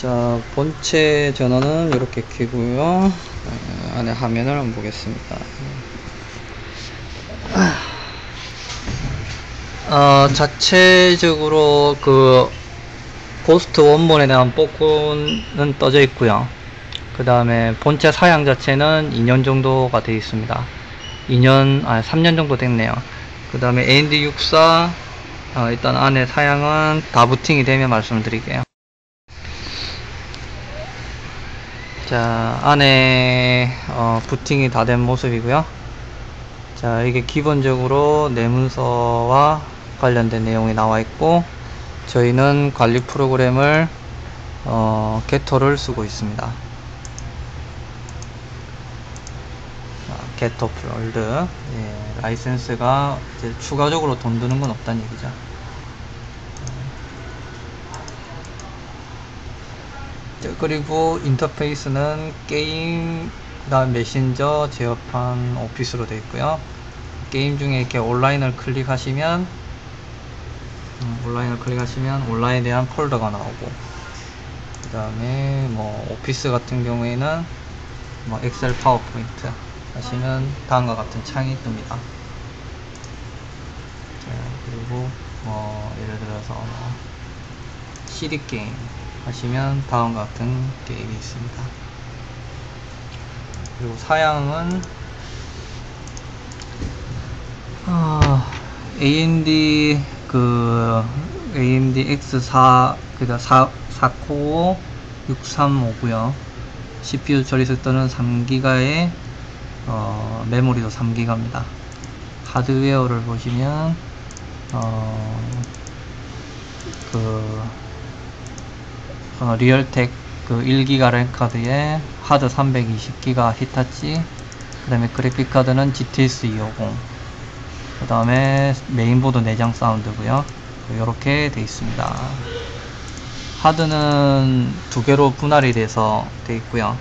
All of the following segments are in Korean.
자, 본체 전원은 이렇게 켜고요. 어, 안에 화면을 한번 보겠습니다. 어, 자체적으로 그 고스트 원본에 대한 뽀꾸는 떠져 있고요. 그 다음에 본체 사양 자체는 2년 정도가 되어 있습니다. 2년, 아, 3년 정도 됐네요. 그 다음에 AND64, 어, 일단 안에 사양은 다 부팅이 되면 말씀을 드릴게요. 자, 안에, 어, 부팅이 다 된 모습이고요. 자, 이게 기본적으로 내문서와 관련된 내용이 나와 있고, 저희는 관리 프로그램을, 어, 게토를 쓰고 있습니다. 자, 게토 프롤드. 예, 라이센스가 추가적으로 돈 드는 건 없다는 얘기죠. 그리고 인터페이스는 게임, 메신저, 제어판, 오피스로 되어 있고요. 게임 중에 이렇게 온라인을 클릭하시면 음, 온라인을 클릭하시면 온라인에 대한 폴더가 나오고 그 다음에 뭐 오피스 같은 경우에는 뭐 엑셀 파워포인트 하시면 다음과 같은 창이 뜹니다. 자, 그리고 뭐 예를 들어서 뭐 CD 게임 하시면 다음과 같은 게임이 있습니다. 그리고 사양은 아, AMD 그 AMD X4 그니까 4 4코어 635고요. CPU 처리 속도는 3기가에 어, 메모리도 3기가입니다. 하드웨어를 보시면 어, 그 어, 리얼텍 그 1기가 램 카드에 하드 320기가 히타치 그 다음에 그래픽 카드는 GTS 250 그 다음에 메인보드 내장 사운드고요. 이렇게 돼 있습니다. 하드는 두 개로 분할이 돼서 돼 있고요.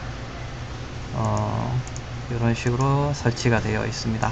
어, 이런 식으로 설치가 되어 있습니다